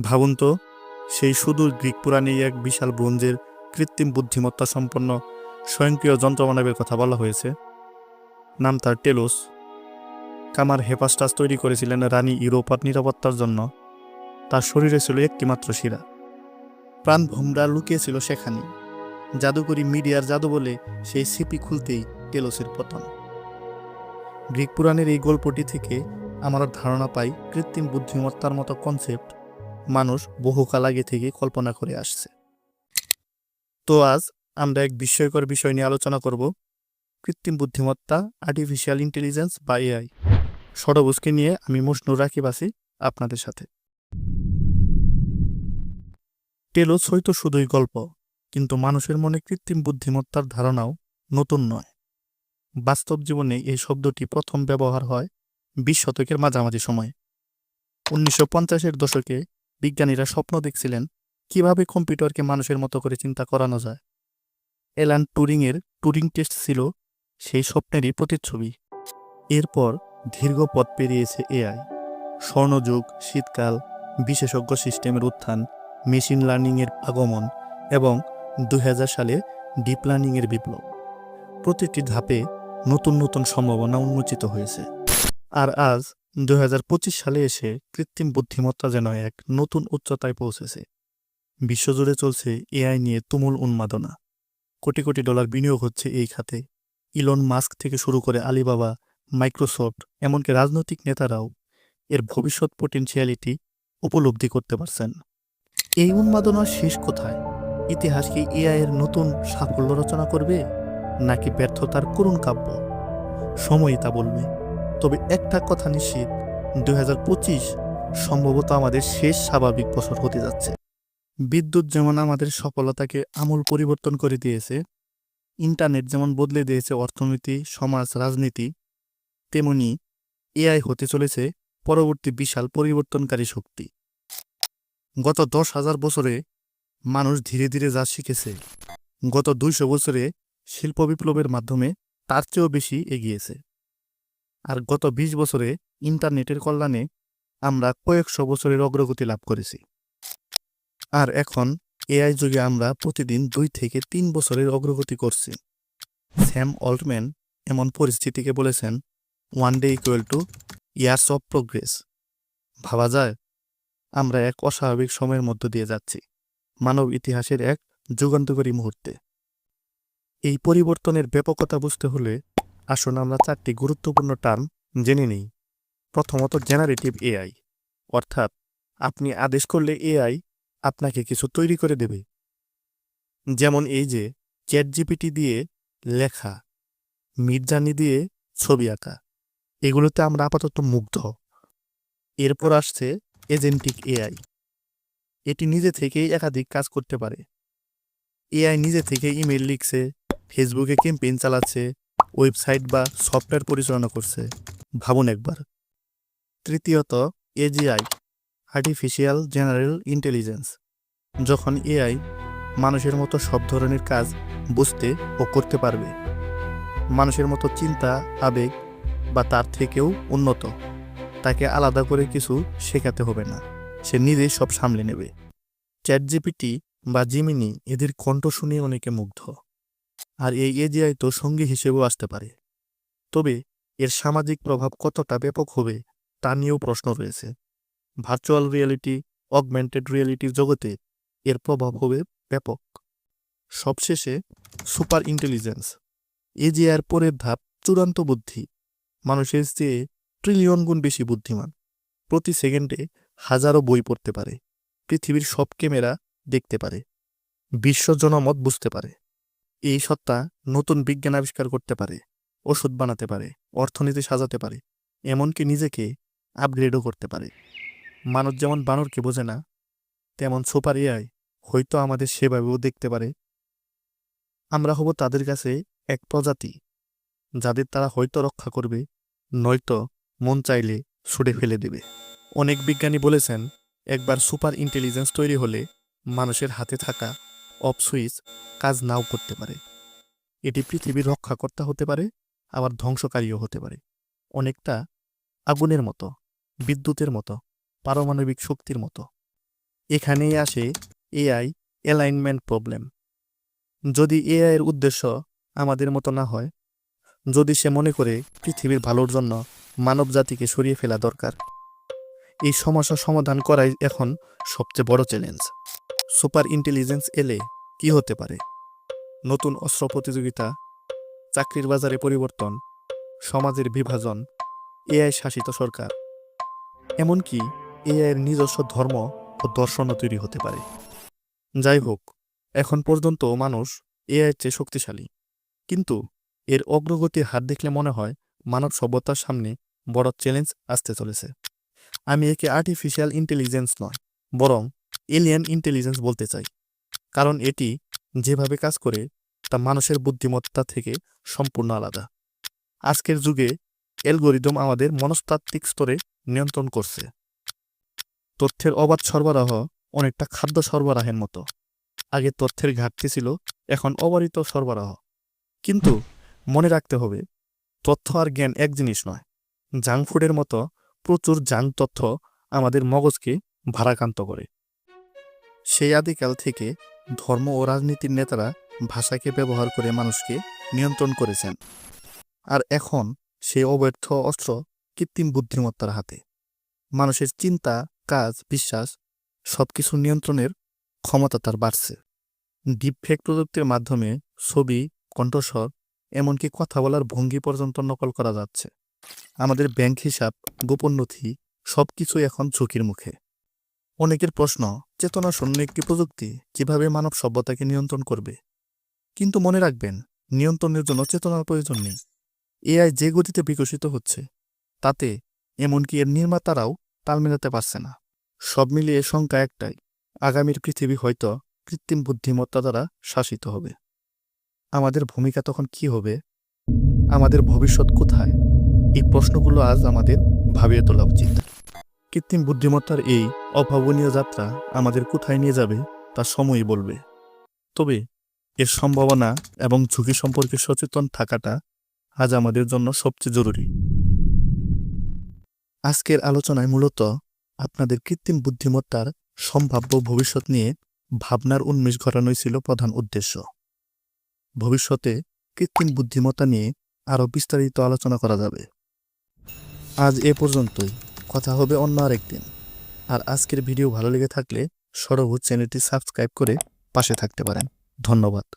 ভাবুন তো, সেই সুদূর গ্রিক পুরাণে এক বিশাল ব্রোঞ্জের কৃত্রিম বুদ্ধিমত্তা সম্পন্ন স্বয়ংক্রিয় যন্ত্রমানবের কথা বলা হয়েছে। নাম তার টেলোস। কামার হেপাস্টাস তৈরি করেছিলেন রানী ইউরোপার নিরাপত্তার জন্য। তার শরীরে ছিল একটিমাত্র শিরা। প্রাণ ভোমরা লুকিয়েছিল সেখানে। জাদুকরি মিডিয়ার জাদু বলে সেই সিপি খুলতেই টেলোসের পতন। গ্রিক পুরাণের এই গল্পটি থেকে আমরা ধারণা পাই কৃত্রিম বুদ্ধিমত্তার মতো কনসেপ্ট মানুষ বহুকাল আগে থেকে কল্পনা করে আসছে। তো আজ আমরা এক বিস্ময়কর বিষয় নিয়ে আলোচনা করব, কৃত্রিম বুদ্ধিমত্তা আর্টিফিশিয়াল ইন্টেলিজেন্স বা এআই সরবুজকে নিয়ে আমি মশনুর রাকিব আছি আপনাদের সাথে। টেলোস হয়তো শুধুই গল্প, কিন্তু মানুষের মনে কৃত্রিম বুদ্ধিমত্তার ধারণাও নতুন নয়। বাস্তব জীবনে এই শব্দটি প্রথম ব্যবহার হয় বিশ শতকের মাঝামাঝি সময়ে। উনিশশো পঞ্চাশের দশকে বিজ্ঞানীরা স্বপ্ন দেখছিলেন কীভাবে কম্পিউটারকে মানুষের মতো করে চিন্তা করানো যায়। এলান টুরিংয়ের টুরিং টেস্ট ছিল সেই স্বপ্নেরই প্রতিচ্ছবি। এরপর দীর্ঘ পথ পেরিয়েছে এআই। স্বর্ণযুগ, শীতকাল, বিশেষজ্ঞ সিস্টেমের উত্থান, মেশিন লার্নিংয়ের আগমন এবং দু হাজার সালে ডিপ লার্নিংয়ের বিপ্লব। প্রতিটি ধাপে নতুন নতুন সম্ভাবনা উন্মোচিত হয়েছে। আর আজ দু হাজার পঁচিশ সালে এসে কৃত্রিম বুদ্ধিমত্তা যেন এক নতুন উচ্চতায় পৌঁছেছে। বিশ্বজুড়ে চলছে এআই নিয়ে তুমুল উন্মাদনা। কোটি কোটি ডলার বিনিয়োগ হচ্ছে এই খাতে। ইলন মাস্ক থেকে শুরু করে আলিবাবা, মাইক্রোসফট, এমনকি রাজনৈতিক নেতারাও এর ভবিষ্যৎ পোটেনশিয়ালিটি উপলব্ধি করতে পারছেন। এই উন্মাদনার শেষ কোথায়? ইতিহাস কি এআই এর নতুন সাফল্য রচনা করবে, নাকি ব্যর্থতার করুণ কাব্য? সময়ই তা বলবে। তবে একটা কথা নিশ্চিত দু হাজার পঁচিশ সম্ভবত আমাদের শেষ স্বাভাবিক বছর হতে যাচ্ছে। বিদ্যুৎ যেমন আমাদের সফলতাকে আমূল পরিবর্তন করে দিয়েছে, ইন্টারনেট যেমন বদলে দিয়েছে অর্থনীতি, সমাজ, রাজনীতি, তেমনি এআই হতে চলেছে পরবর্তী বিশাল পরিবর্তনকারী শক্তি। গত দশ হাজার বছরে মানুষ ধীরে ধীরে যা শিখেছে, গত দুইশো বছরে শিল্প বিপ্লবের মাধ্যমে তার চেয়েও বেশি এগিয়েছে। আর গত ২০ বছরে ইন্টারনেটের কল্যাণে আমরা কয়েকশো বছরের অগ্রগতি লাভ করেছি। আর এখন এআই যুগে আমরা প্রতিদিন দুই থেকে তিন বছরের অগ্রগতি করছি। স্যাম অল্টম্যান এমন পরিস্থিতিকে বলেছেন one day equal to years of progress ভাবা যায়, আমরা এক অস্বাভাবিক সময়ের মধ্য দিয়ে যাচ্ছি, মানব ইতিহাসের এক যুগান্তকারী মুহূর্তে। এই পরিবর্তনের ব্যাপকতা বুঝতে হলে আসুন আমরা চারটি গুরুত্বপূর্ণ টার্ম জেনে নিই। প্রথমত জেনারেটিভ এআই অর্থাৎ আপনি আদেশ করলে এআই আপনাকে কিছু তৈরি করে দেবে। যেমন এই যে চ্যাট জিপিটি দিয়ে লেখা, মির্জানি দিয়ে ছবি আঁকা, এগুলোতে আমরা আপাতত মুগ্ধ। এরপর আসছে এজেন্টিক এআই এটি নিজে থেকেই একাধিক কাজ করতে পারে। এআই নিজে থেকে ইমেল লিখছে ফেসবুকে ক্যাম্পেইন চালাচ্ছে ওয়েবসাইট বা সফটওয়্যার পরিচালনা করছে। ভাবুন একবার। তৃতীয়ত এজিআই আর্টিফিশিয়াল জেনারেল ইন্টেলিজেন্স যখন এআই মানুষের মতো সব ধরনের কাজ বুঝতে ও করতে পারবে। মানুষের মতো চিন্তা, আবেগ বা তার থেকেও উন্নত। তাকে আলাদা করে কিছু শেখাতে হবে না। সে নিজেই সব সামলে নেবে। চ্যাট জিপিটি বা জিমিনি এদের কণ্ঠ শুনে অনেকে মুগ্ধ। আর এই এজিআই তো সঙ্গী হিসেবেও আসতে পারে। তবে এর সামাজিক প্রভাব কতটা ব্যাপক হবে, তা নিয়েও প্রশ্ন রয়েছে। ভার্চুয়াল রিয়েলিটি, অগমেন্টেড রিয়েলিটির জগতে এর প্রভাব হবে ব্যাপক। সবশেষে সুপার ইন্টেলিজেন্স। এজিআইয়ের পরের ধাপ চূড়ান্ত বুদ্ধি। মানুষের চেয়ে ট্রিলিয়ন গুণ বেশি বুদ্ধিমান। প্রতি সেকেন্ডে হাজারো বই পড়তে পারে। পৃথিবীর সব ক্যামেরা দেখতে পারে। বিশ্ব জনমত বুঝতে পারে। এই সত্তা নতুন বিজ্ঞান আবিষ্কার করতে পারে, ওষুধ বানাতে পারে, অর্থনীতি সাজাতে পারে, এমনকি নিজেকে আপগ্রেডও করতে পারে। মানুষ যেমন বানরকে বোঝে না, তেমন সুপার এআই হয়তো আমাদের সেভাবেও দেখতে পারে। আমরা হব তাদের কাছে এক প্রজাতি, যাদের তারা হয়তো রক্ষা করবে, নয়তো মন চাইলে ছুড়ে ফেলে দেবে। অনেক বিজ্ঞানী বলেছেন, একবার সুপার ইন্টেলিজেন্স তৈরি হলে মানুষের হাতে থাকা অফ সুইচ কাজ নাও করতে পারে। এটি পৃথিবীর রক্ষাকর্তা হতে পারে, আবার ধ্বংসকারীও হতে পারে। অনেকটা আগুনের মতো, বিদ্যুতের মতো, পারমাণবিক শক্তির মতো। এখানেই আসে এআই অ্যালাইনমেন্ট প্রবলেম। যদি এআই এর উদ্দেশ্য আমাদের মতো না হয়, যদি সে মনে করে পৃথিবীর ভালোর জন্য মানব জাতিকে সরিয়ে ফেলা দরকার, এই সমস্যা সমাধান করাই এখন সবচেয়ে বড় চ্যালেঞ্জ সুপার ইন্টেলিজেন্স এলে কি হতে পারে? নতুন অস্ত্র প্রতিযোগিতা, চাকরির বাজারে পরিবর্তন, সমাজের বিভাজন, এআই শাসিত সরকার। এমনকি এআইয়ের নিজস্ব ধর্ম ও দর্শনও তৈরি হতে পারে। যাই হোক, এখন পর্যন্ত মানুষ এআইয়ের চেয়ে শক্তিশালী। কিন্তু এর অগ্রগতির হাত দেখলে মনে হয় মানব সভ্যতার সামনে বড় চ্যালেঞ্জ আসতে চলেছে। আমি একে আর্টিফিশিয়াল ইন্টেলিজেন্স নয়, বরং এলিয়ান ইন্টেলিজেন্স বলতে চাই। কারণ এটি যেভাবে কাজ করে, তা মানুষের বুদ্ধিমত্তা থেকে সম্পূর্ণ আলাদা। আজকের যুগে অ্যালগোরিদম আমাদের মনস্তাত্ত্বিক স্তরে নিয়ন্ত্রণ করছে। তথ্যের অবাধ সরবরাহ অনেকটা খাদ্য সরবরাহের মতো। আগে তথ্যের ঘাটতি ছিল, এখন অবারিত সরবরাহ। কিন্তু মনে রাখতে হবে, তথ্য আর জ্ঞান এক জিনিস নয়। জাঙ্ক ফুডের মতো প্রচুর জাঙ্ক তথ্য আমাদের মগজকে ভারাক্রান্ত করে। সেই আদিকাল থেকে ধর্ম ও রাজনীতির নেতারা ভাষাকে ব্যবহার করে মানুষকে নিয়ন্ত্রণ করেছেন। আর এখন সেই অব্যর্থ অস্ত্র কৃত্রিম বুদ্ধিমত্তার হাতে। মানুষের চিন্তা, কাজ, বিশ্বাস সবকিছু নিয়ন্ত্রণের ক্ষমতা তার বাড়ছে। ডিপফেক প্রযুক্তির মাধ্যমে ছবি, কণ্ঠস্বর, এমনকি কথা বলার ভঙ্গি পর্যন্ত নকল করা যাচ্ছে। আমাদের ব্যাংক হিসাব, গোপন নথি সবকিছু এখন ঝুঁকির মুখে। অনেকের প্রশ্ন, চেতনা শূন্য একটি প্রযুক্তি? কীভাবে মানব সভ্যতাকে নিয়ন্ত্রণ করবে? কিন্তু মনে রাখবেন, নিয়ন্ত্রণের জন্য চেতনার প্রয়োজন নেই। এআই যে গতিতে বিকশিত হচ্ছে, তাতে এমনকি এর নির্মাতারাও তাল মেলাতে পারছে না। সব মিলিয়ে শঙ্কা একটাই, আগামীর পৃথিবী হয়তো কৃত্রিম বুদ্ধিমত্তা দ্বারা শাসিত হবে। আমাদের ভূমিকা তখন কি হবে? আমাদের ভবিষ্যৎ কোথায়? এই প্রশ্নগুলো আজ আমাদের ভাবিয়ে তোলা উচিত। কৃত্রিম বুদ্ধিমত্তার এই অভাবনীয় যাত্রা আমাদের কোথায় নিয়ে যাবে তা সময়ই বলবে। তবে এর সম্ভাবনা এবং ঝুঁকি সম্পর্কে সচেতন থাকাটা আজ আমাদের জন্য সবচেয়ে জরুরি। আজকের আলোচনায় মূলত আপনাদের কৃত্রিম বুদ্ধিমত্তার সম্ভাব্য ভবিষ্যৎ নিয়ে ভাবনার উন্মেষ ঘটানোই ছিল প্রধান উদ্দেশ্য। ভবিষ্যতে কৃত্রিম বুদ্ধিমত্তা নিয়ে আরও বিস্তারিত আলোচনা করা যাবে। আজ এ পর্যন্তই। কথা হবে অন্য আরেকদিন। আর আজকের ভিডিও ভালো লেগে থাকলে সরবুজ চ্যানেলটি সাবস্ক্রাইব করে পাশে থাকতে পারেন। ধন্যবাদ।